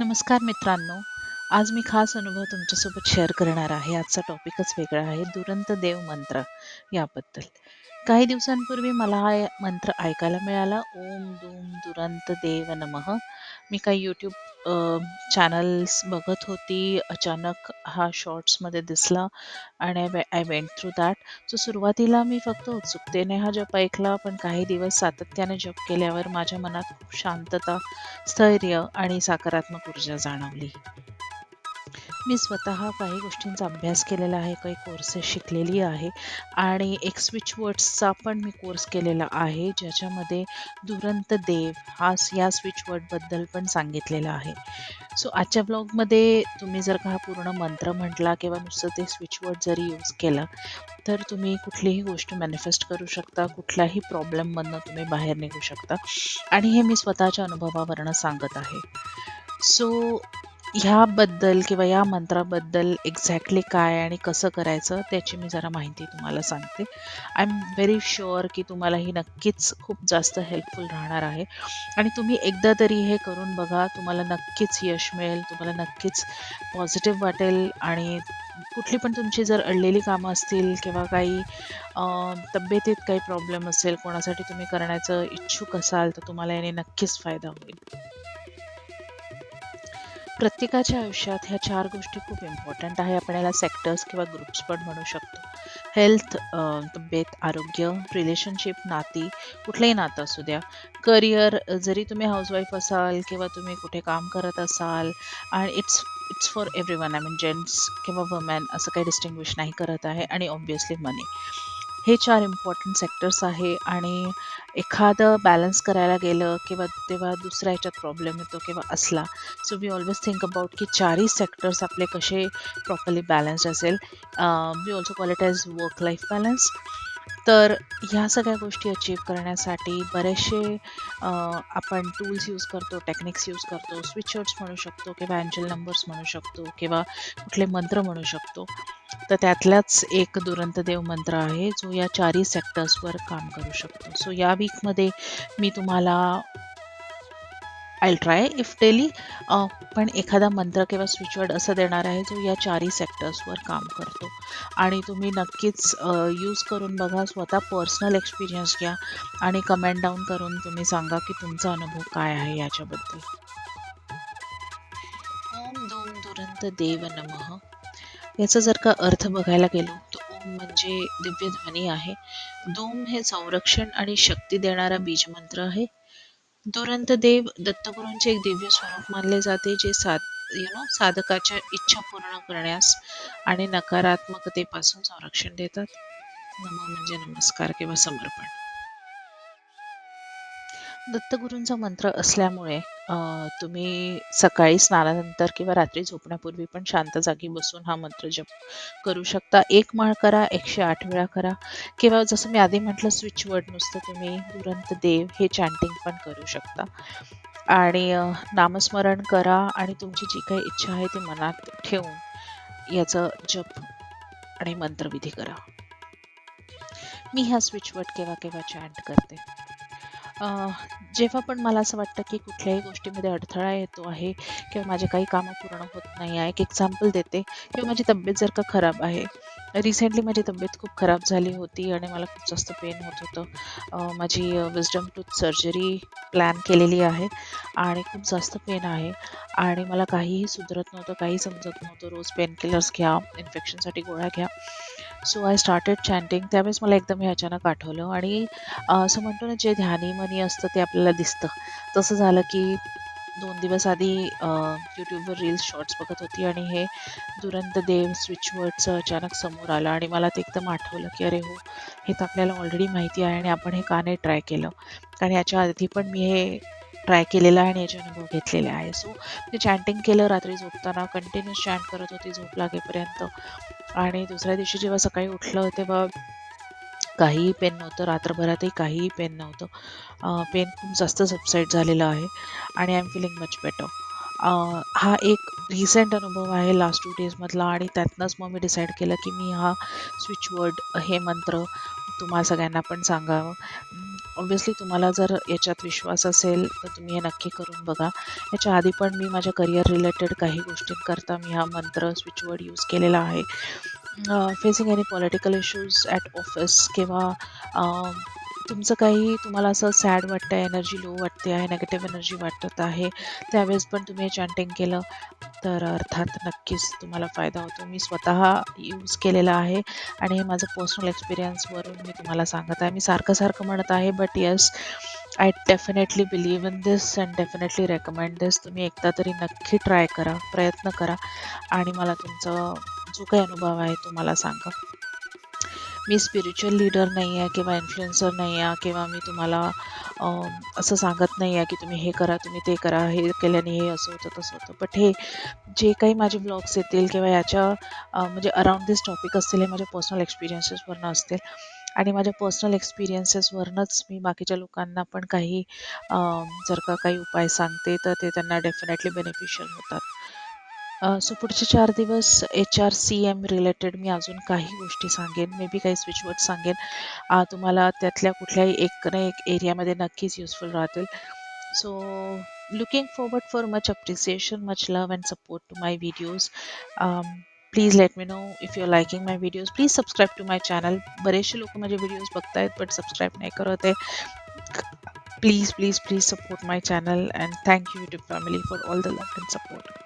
नमस्कार मित्रांनो. आज मी खास अनुभव तुमच्यासोबत शेअर करणार आहे. आजचा टॉपिकच वेगळा आहे. दुरंत देव मंत्र याबद्दल. काही दिवसांपूर्वी मला हा मंत्र ऐकायला मिळाला. ओम दूम दुरंत देव नमः. मी काही यूट्यूब चॅनल्स बघत होती. अचानक हा शॉर्ट्समध्ये दिसला आणि I went through that so सुरुवातीला मी फक्त उत्सुकतेने हा जप ऐकला पण काही दिवस सातत्याने जप केल्यावर माझ्या मनात खूप शांतता स्थैर्य आणि सकारात्मक ऊर्जा जाणवली. मी स्वतः काही गोष्टींचा अभ्यास केलेला आहे काही कोर्सेस शिकलेली आहे आणि एक स्विच वर्ड्सचा पण मी कोर्स केलेला आहे ज्याच्यामध्ये दुरंत देव हा या स्विच वर्डबद्दल पण सांगितलेला आहे. सो आजच्या ब्लॉगमध्ये तुम्ही जर का हा पूर्ण मंत्र म्हटला किंवा नुसतं ते स्विच वर्ड जरी यूज केलं तर तुम्ही कुठलीही गोष्ट मॅनिफेस्ट करू शकता कुठल्याही प्रॉब्लेममधनं तुम्ही बाहेर निघू शकता. आणि हे मी स्वतःच्या अनुभवावरनं सांगत आहे. सो ह्याबद्दल किंवा या मंत्राबद्दल एक्झॅक्टली काय आणि कसं करायचं त्याची मी जरा माहिती तुम्हाला सांगते. आय एम व्हेरी शुअर की तुम्हाला ही नक्कीच खूप जास्त हेल्पफुल राहणार आहे. आणि तुम्ही एकदा तरी हे करून बघा तुम्हाला नक्कीच यश मिळेल तुम्हाला नक्कीच पॉझिटिव्ह वाटेल आणि कुठली पण तुमची जर अडलेली कामं असतील किंवा काही तब्येतीत काही प्रॉब्लेम असेल कोणासाठी तुम्ही करण्याचं इच्छुक असाल तर तुम्हाला याने नक्कीच फायदा होईल. प्रत्येकाच्या आयुष्यात ह्या चार गोष्टी खूप इम्पॉर्टंट आहे. आपण याला सेक्टर्स किंवा ग्रुप्स पण म्हणू शकतो. हेल्थ तब्येत आरोग्य रिलेशनशिप नाती कुठलंही नातं असू द्या. करिअर जरी तुम्ही हाऊसवाईफ असाल किंवा तुम्ही कुठे काम करत असाल आणि it's it's for everyone I mean gents किंवा वुमॅन असं काही डिस्टिंग्विश नाही करत आहे आणि ऑब्वियसली मनी हे चार इम्पॉर्टंट सेक्टर्स आहे आणि एखादं बॅलन्स करायला गेलं किंवा तेव्हा दुसऱ्या ह्याच्यात प्रॉब्लेम येतो किंवा असला. So we always think about की चारही सेक्टर्स आपले कसे प्रॉपरली बॅलन्स्ड असेल. We also call it as work life balance तर ह्या सगळ्या गोष्टी अचीव करण्यासाठी बरेचसे आपण टूल्स यूज करतो टेक्निक्स यूज करतो स्विचर्स म्हणू शकतो किंवा अँजल नंबर्स म्हणू शकतो किंवा कुठले मंत्र म्हणू शकतो. तर त्यातलाच एक दुरंत देव मंत्र आहे जो या चारही सेक्टर्सवर काम करू शकतो. सो या वीकमध्ये मी तुम्हाला आय ट्राय इफ डेली पण एखादा मंत्र किंवा स्विचवर्ड असं देणार आहे जो या चारही सेक्टर्सवर काम करतो. आणि तुम्ही नक्कीच यूज करून बघा स्वतः पर्सनल एक्सपिरियन्स घ्या आणि कमेंट डाऊन करून तुम्ही सांगा की तुमचा अनुभव काय आहे याच्याबद्दल. ओम दोम दुरंत देव नमः. याचा जर का अर्थ बघायला गेलो तर ओम म्हणजे दिव्यध्वनी आहे. दोम हे संरक्षण आणि शक्ती देणारा बीजमंत्र आहे. दुरंत देव दत्तगुरूंचे एक दिव्य स्वरूप मानले जाते जे साध यु नो साधकाच्या इच्छा पूर्ण करण्यास आणि नकारात्मकतेपासून संरक्षण देतात. नम म्हणजे नमस्कार किंवा समर्पण. दत्तगुरूंचा मंत्र असल्यामुळे तुम्ही सकाळी स्नानानंतर किंवा रात्री झोपण्यापूर्वी पण शांत जागी बसून हा मंत्र जप करू शकता. एक माळ करा एकशे आठ वेळा करा. किंवा जसं मी आधी म्हटलं स्विच वर्ड नुसतं तुम्ही दुरंत देव हे चॅन्टिंग पण करू शकता. आणि नामस्मरण करा आणि तुमची जी काही इच्छा आहे ती मनात ठेवून याचं जप आणि मंत्रविधी करा. मी ह्या स्विच वर्ड केव्हा केव्हा चॅन्ट करते? जेव्हा पण मला असं वाटतं की कुठल्याही गोष्टीमध्ये अडथळा येतो आहे किंवा माझे काही कामं पूर्ण होत नाही आहे एक एक्झाम्पल देते. किंवा माझी तब्येत जर का खराब आहे. रिसेंटली माझी तब्येत खूप खराब झाली होती आणि मला खूप जास्त पेन होत होतं. माझी विजडम टूथ सर्जरी प्लॅन केलेली आहे आणि खूप जास्त पेन आहे. आणि मला काहीही सुधरत नव्हतं काही समजत नव्हतं. रोज पेन किलर्स घ्या इन्फेक्शनसाठी गोळ्या घ्या. सो आय स्टार्टेड चॅन्टिंग त्यावेळेस मला एकदम हे अचानक आठवलं आणि असं म्हणतो ना जे ध्यानी मनी असतं ते आपल्याला दिसतं. तसं झालं की दोन दिवस आधी यूट्यूबवर रील्स शॉर्ट्स बघत होती आणि हे दुरंत देव स्विचवर्डचं अचानक समोर आलं आणि मला ते एकदम आठवलं की अरे हो हे तर आपल्याला ऑलरेडी माहिती आहे आणि आपण हे का नाही ट्राय केलं? कारण याच्या आधी पण मी हे ट्राय केलेला आहे आणि याचे अनुभव घेतलेले आहे. सो ते चॅन्टिंग केलं रात्री झोपताना कंटिन्यूस चॅन्ट करत होती झोप लागेपर्यंत. आणि दुसऱ्या दिवशी जेव्हा सकाळी उठलं तेव्हा काहीही पेन नव्हतं. रात्रभरातही काहीही पेन नव्हतं. पेन खूप जास्त सबसाईड झालेलं आहे. आणि I am feeling much better uh, हा एक रिसेंट अनुभव आहे लास्ट टू डेजमधला आणि त्यातनंच मग मी डिसाईड केलं की मी हा स्विच वर्ड हे मंत्र तुम्हा सगळ्यांना पण सांगावं. ऑब्व्हियसली तुम्हाला जर याच्यात विश्वास असेल तर तुम्ही हे नक्की करून बघा. याच्या आधी पण मी माझ्या करिअर रिलेटेड काही गोष्टींकरता मी हा मंत्र स्विच वर्ड यूज केलेला आहे. Facing any political issues at office किंवा अ, तुमचं काही तुम्हाला असं सॅड वाटतं आहे एनर्जी लो वाटते आहे नेगेटिव्ह एनर्जी वाटत आहे त्यावेळेस पण तुम्ही चॅन्टिंग केलं तर अर्थात नक्कीच तुम्हाला फायदा होतो. मी स्वतः यूज केलेला आहे आणि हे माझं पर्सनल एक्सपिरियन्सवरून मी तुम्हाला सांगत आहे. मी सारखं सारखं म्हणत आहे but yes I definitely believe in this and definitely recommend this तुम्ही एकदा तरी नक्की ट्राय करा प्रयत्न करा आणि मला तुमचा जो काही अनुभव आहे तो मला सांगा. मी स्पिरिच्युअल लीडर नाही आहे किंवा इन्फ्लुएन्सर नाही आहे किंवा मी तुम्हाला असं सांगत नाही आहे की तुम्ही हे करा तुम्ही ते करा हे केल्याने हे असं होतं तसं होतं. बट हे जे काही माझे ब्लॉग्स येतील किंवा याच्या म्हणजे अराउंड दिस टॉपिक असतील हे माझ्या पर्सनल एक्सपिरियन्सेसवरनं असतील. आणि माझ्या पर्सनल एक्सपिरियन्सेसवरनंच मी बाकीच्या लोकांना पण काही जर का काही उपाय सांगते तर ते त्यांना डेफिनेटली बेनिफिशियल होतात. सो पुढचे चार दिवस H R C M related मी अजून काही गोष्टी सांगेन. मे बी काही स्विचवर्ड सांगेन. अ, तुम्हाला त्यातल्या कुठल्याही एक ना एक एरियामध्ये नक्कीच युजफुल राहतील. So looking forward for much appreciation much love and support to my videos please let me know if you are liking my videos please subscribe to my channel बरेचसे लोक माझे व्हिडिओज बघतायत बट सबस्क्राईब नाही करत आहे. Please please please support my channel and thank you YouTube family for all the love and support